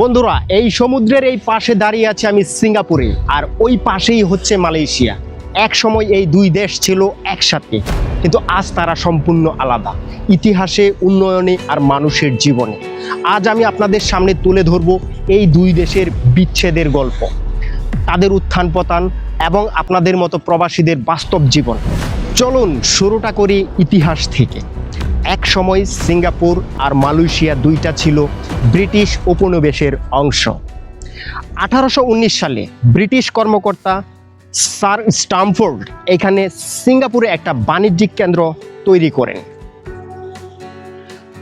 বন্ধুরা, এই সমুদ্রের এই পাশে দাঁড়িয়ে আছে আমি সিঙ্গাপুরে, আর ওই পাশেই হচ্ছে মালয়েশিয়া। এক সময় এই দুই দেশ ছিল একসাথে, কিন্তু আজ তারা সম্পূর্ণ আলাদা, ইতিহাসে, উন্নয়নে আর মানুষের জীবনে। আজ আমি আপনাদের সামনে তুলে ধরব এই দুই দেশের বিচ্ছেদের গল্প, তাদের উত্থান পতন এবং আপনাদের মতো প্রবাসীদের বাস্তব জীবন। চলুন, শুরুটা করি ইতিহাস থেকে। এক সময় সিঙ্গাপুর আর মালয়েশিয়া দুইটা ছিল ব্রিটিশ উপনিবেশের অংশ। আঠারোশো উনিশ সালে ব্রিটিশ কর্মকর্তা স্যার স্টামফোর্ড এখানে সিঙ্গাপুরে একটা বাণিজ্যিক কেন্দ্র তৈরি করেন।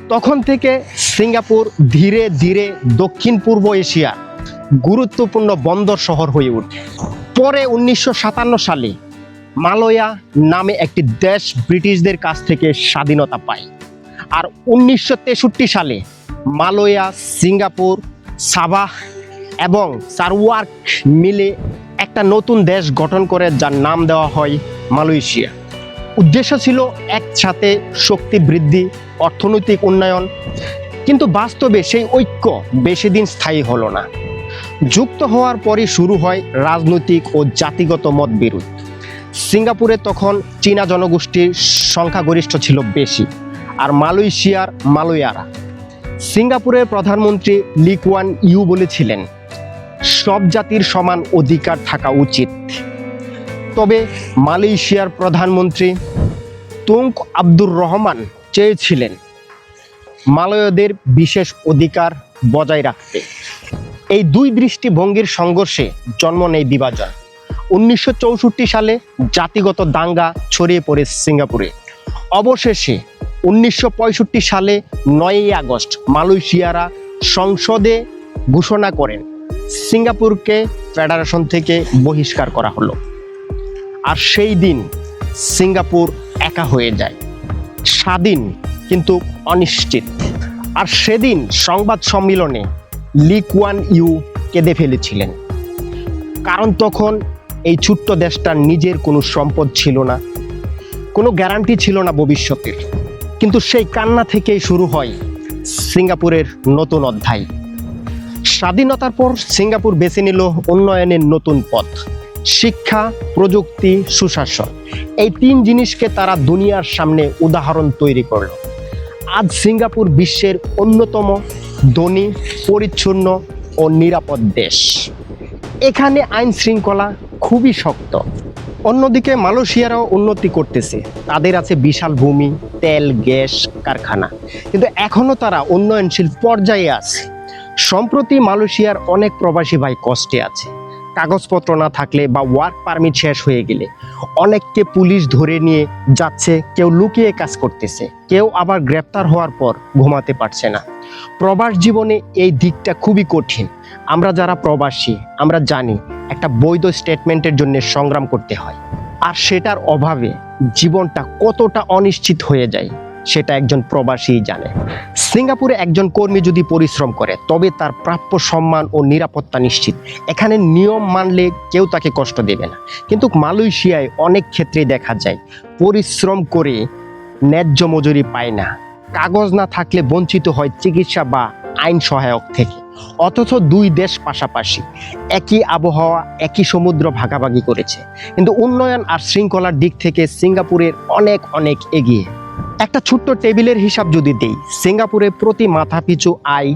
তখন থেকে সিঙ্গাপুর ধীরে ধীরে দক্ষিণ পূর্ব এশিয়ার গুরুত্বপূর্ণ বন্দর শহর হয়ে ওঠে। পরে উনিশশো সাতান্ন সালে মালয়া নামে একটি দেশ ব্রিটিশদের কাছ থেকে স্বাধীনতা পায়। আর উনিশশো তেষট্টি সালে মালয়া সিঙ্গাপুর, সাবাহ এবং সারওয়ার্ক মিলে একটা নতুন দেশ গঠন করে, যার নাম দেওয়া হয় মালয়েশিয়া। উদ্দেশ্য ছিল একসাথে শক্তি বৃদ্ধি, অর্থনৈতিক উন্নয়ন, কিন্তু বাস্তবে সেই ঐক্য বেশি দিন স্থায়ী হলো না। যুক্ত হওয়ার পরই শুরু হয় রাজনৈতিক ও জাতিগত মতবিরোধ। সিঙ্গাপুরে তখন চীনা জনগোষ্ঠীর সংখ্যাগরিষ্ঠ ছিল বেশি। আর মালয়েশিয়ার মালয়ারা। সিঙ্গাপুরের প্রধানমন্ত্রী লিকুয়ান ইউ বলেছিলেন, সব জাতির সমান অধিকার থাকা উচিত। তবে মালয়েশিয়ার প্রধানমন্ত্রী তুঙ্ক আব্দুর রহমান চেয়েছিলেন মালয়দের বিশেষ অধিকার বজায় রাখতে। এই দুই দৃষ্টিভঙ্গির সংঘর্ষে জন্ম নেয় বিভাজন। উনিশশো চৌষট্টি সালে জাতিগত দাঙ্গা ছড়িয়ে পড়ে সিঙ্গাপুরে। অবশেষে উনিশশো পঁয়ষট্টি সালে নয়ই আগস্ট মালয়েশিয়ারা সংসদে ঘোষণা করেন, সিঙ্গাপুরকে ফেডারেশন থেকে বহিষ্কার করা হলো। আর সেই দিন সিঙ্গাপুর একা হয়ে যায়। স্বাধীন কিন্তু অনিশ্চিত। আর সেদিন সংবাদ সম্মেলনে লি কুয়ান ইউ কেঁদে ফেলেছিলেন। কারণ তখন এই ছোট্ট দেশটার নিজের কোনো সম্পদ ছিল না, কোনো গ্যারান্টি ছিল না ভবিষ্যতের। কিন্তু সেই কান্না থেকেই শুরু হয় সিঙ্গাপুরের নতুন অধ্যায়। স্বাধীনতার পর সিঙ্গাপুর বেছে নিল উন্নয়নের নতুন পথ, শিক্ষা, প্রযুক্তি, সুশাসন। এই তিন জিনিসকে তারা দুনিয়ার সামনে উদাহরণ তৈরি করল। আজ সিঙ্গাপুর বিশ্বের অন্যতম ধনী, পরিচ্ছন্ন ও নিরাপদ দেশ। এখানে আইন শৃঙ্খলা খুবই শক্ত। অন্যদিকে মালয়েশিয়ারাও উন্নতি করতেছে। তাদের আছে বিশাল ভূমি, তেল, গ্যাস, কারখানা। কিন্তু এখনও তারা উন্নয়নশীল পর্যায়ে আছে। সম্প্রতি মালয়েশিয়ার অনেক প্রবাসী ভাই কষ্টে আছে। কাগজপত্র না থাকলে বা ওয়ার্ক পারমিট শেষ হয়ে গেলে অনেককে পুলিশ ধরে নিয়ে যাচ্ছে, কেউ লুকিয়ে কাজ করতেছে, কেউ আবার গ্রেপ্তার হওয়ার পর ঘুমাতে পারছে না। প্রবাস জীবনে এই দিকটা খুবই কঠিন। আমরা যারা প্রবাসী, আমরা জানি একটা বৈধ স্টেটমেন্টের জন্য সংগ্রাম করতে হয়। আর সেটার অভাবে জীবনটা কতটা অনিশ্চিত হয়ে যায়, সেটা একজন প্রবাসী জানে। সিঙ্গাপুরে একজন কর্মী যদি পরিশ্রম করে, তবে তার প্রাপ্য সম্মান ও নিরাপত্তা নিশ্চিত। এখানে নিয়ম মানলে কেউ তাকে কষ্ট দেবে না। কিন্তু মালয়েশিয়ায় অনেক ক্ষেত্রে দেখা যায়, পরিশ্রম করে ন্যায্য মজুরি পায় না। কাগজ না থাকলে বঞ্চিত হয় চিকিৎসা বা আইন সহায়ক থেকে। অথচ দুই দেশ পাশাপাশি একই আবহাওয়া, একই সমুদ্র ভাগাভাগি করেছে। কিন্তু উন্নয়ন আর শৃঙ্খলার দিক থেকে সিঙ্গাপুরের অনেক অনেক এগিয়ে। একটা ছোট্ট টেবিলের হিসাব যদি দেই, সিঙ্গাপুরে প্রতি মাথা পিছু আয়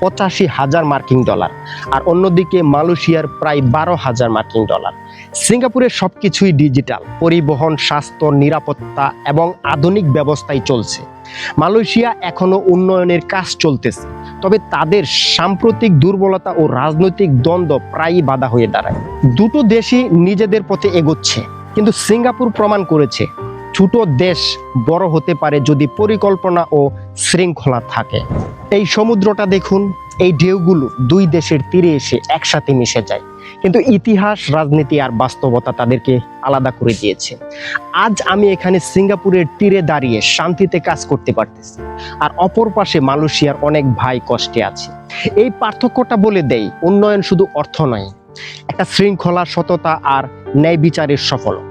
পঁচাশি হাজার মার্কিন ডলার আর অন্যদিকে মালয়েশিয়ার প্রায় বারো হাজার মার্কিন ডলার। সিঙ্গাপুরের সব কিছুই ডিজিটাল, পরিবহন, স্বাস্থ্য, নিরাপত্তা এবং আধুনিক ব্যবস্থায় চলছে। মালয়েশিয়া এখনও উন্নয়নের কাজ চলতেছে, তবে তাদের সাম্প্রতিক দুর্বলতা ও রাজনৈতিক দ্বন্দ্ব প্রায়ই বাধা হয়ে দাঁড়ায়। দুটো দেশই নিজেদের পথে এগোচ্ছে, কিন্তু সিঙ্গাপুর প্রমাণ করেছে, ছোট দেশ বড় হতে পারে যদি পরিকল্পনা ও শৃঙ্খলা থাকে। এই সমুদ্রটা দেখুন। এই ঢেউগুলো দুই দেশের তীরে এসে একসাথে মিশে যায়। কিন্তু ইতিহাস, রাজনীতি আর বাস্তবতা তাদেরকে আলাদা করে দিয়েছে। আজ আমি এখানে সিঙ্গাপুরের তীরে দাঁড়িয়ে শান্তিতে কাজ করতে পারতেছি। আর অপর পাশে মালয়েশিয়ার অনেক ভাই কষ্টে আছে। এই পার্থক্যটা বলে দেয় উন্নয়ন শুধু অর্থ নয়, একটা শৃঙ্খলা, সততা আর ন্যায় বিচারের সফলক।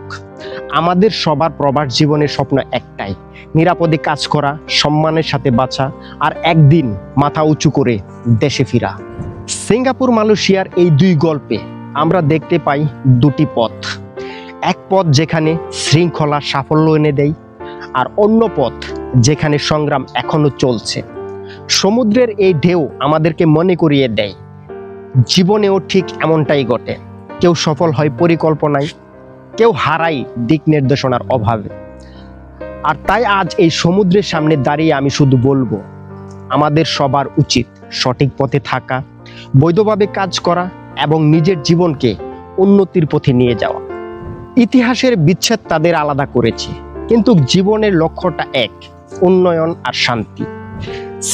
আমাদের সবার প্রবাস জীবনের স্বপ্ন একটাই, নিরাপদে কাজ করা, সম্মানের সাথে বাঁচা, আর একদিন মাথা উঁচু করে দেশে ফিরা। সিঙ্গাপুর, মালয়েশিয়ার এই দুই গল্পে আমরা দেখতে পাই দুটি পথ। এক পথ যেখানে শৃঙ্খলা সাফল্য এনে দেয়, আর অন্য পথ যেখানে সংগ্রাম এখনও চলছে। সমুদ্রের এই ঢেউ আমাদেরকে মনে করিয়ে দেয়, জীবনেও ঠিক এমনটাই ঘটে। কেউ সফল হয় পরিকল্পনায় কেউ হারাই দিক নির্দেশনার অভাবে। আর তাই আজ এই সমুদ্রের সামনে দাঁড়িয়ে আমি শুধু বলব, আমাদের সবার উচিত সঠিক পথে থাকা, বৈধভাবে কাজ করা এবং নিজের জীবনকে উন্নতির পথে নিয়ে যাওয়া। ইতিহাসের বিচ্ছেদ তাদের আলাদা করেছে, কিন্তু জীবনের লক্ষ্যটা এক, উন্নয়ন আর শান্তি।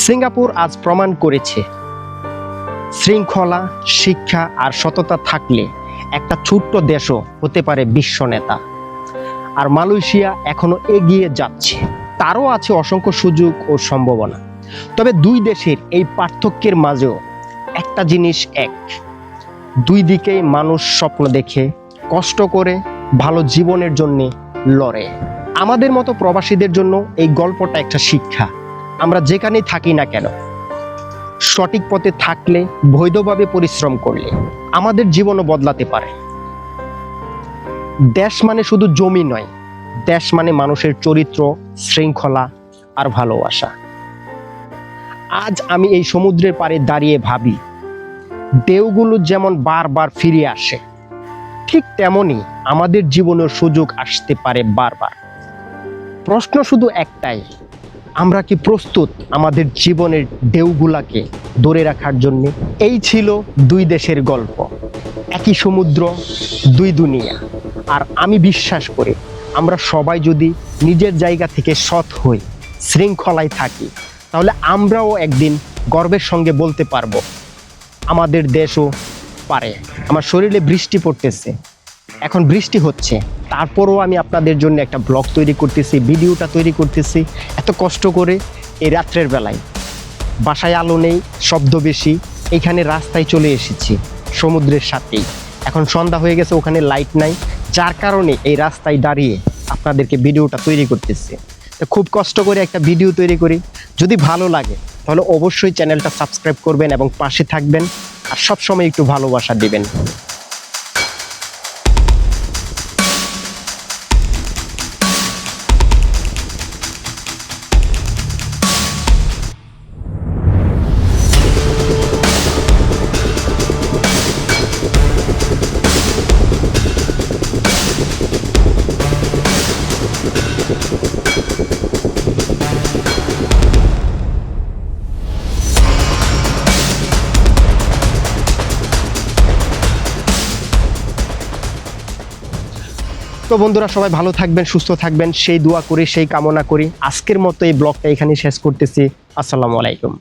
সিঙ্গাপুর আজ প্রমাণ করেছে, শৃঙ্খলা, শিক্ষা আর সততা থাকলে একটা ছোট্ট দেশও হতে পারে বিশ্ব নেতা। আর মালয়েশিয়া এখনও এগিয়ে যাচ্ছে। তারও আছে অসংখ্য সুযোগ ও সম্ভাবনা। তবে দুই দেশের এই পার্থক্যের মাঝেও একটা জিনিস এক। দুই দিকেই মানুষ স্বপ্ন দেখে, কষ্ট করে, ভালো জীবনের জন্য লড়ে। আমাদের মতো প্রবাসীদের জন্য এই গল্পটা একটা শিক্ষা। আমরা যেখানেই থাকি না কেন সঠিক পথে থাকলে, বৈধভাবে পরিশ্রম করলে আমাদের জীবনও বদলাতে পারে। দেশ মানে শুধু জমি নয়, দেশ মানে মানুষের চরিত্র, শৃঙ্খলা আর ভালোবাসা। আজ আমি এই সমুদ্রের পাড়ে দাঁড়িয়ে ভাবি ঢেউগুলো যেমন বারবার ফিরে আসে, ঠিক তেমনি আমাদের জীবনের সুযোগ আসতে পারে বারবার। প্রশ্ন শুধু একটাই আমরা কি প্রস্তুত আমাদের জীবনের ঢেউগুলাকে ধরে রাখার জন্য? এই ছিল দুই দেশের গল্প। একই সমুদ্র, দুই দুনিয়া। আর আমি বিশ্বাস করি, আমরা সবাই যদি নিজের জায়গা থেকে সৎ হই, শৃঙ্খলায় থাকি, তাহলে আমরাও একদিন গর্বের সঙ্গে বলতে পারব, আমাদের দেশও পারে। আমার শরীরে বৃষ্টি পড়তেছে। এখন বৃষ্টি হচ্ছে। তারপরও আমি আপনাদের জন্য একটা ব্লগ তৈরি করতেছি, ভিডিওটা তৈরি করতেছি। এত কষ্ট করে এই রাত্রের বেলায়। বাসায় আলো নেই, শব্দ বেশি। এখানে রাস্তায় চলে এসেছি, সমুদ্রের সাথেই। এখন সন্ধ্যা হয়ে গেছে, ওখানে লাইট নাই। যার কারণে এই রাস্তায় দাঁড়িয়ে আপনাদেরকে ভিডিওটা তৈরি করতেছি। তো খুব কষ্ট করে একটা ভিডিও তৈরি করি। যদি ভালো লাগে, তাহলে অবশ্যই চ্যানেলটা সাবস্ক্রাইব করবেন এবং পাশে থাকবেন। আর সবসময় একটু ভালোবাসা দিবেন। তো বন্ধুরা, সবাই ভালো থাকবেন, সুস্থ থাকবেন। সেই দোয়া করি, সেই কামনা করি। আজকের মতো এই ব্লগটা এখানে শেষ করতেছি। আসসালামু আলাইকুম।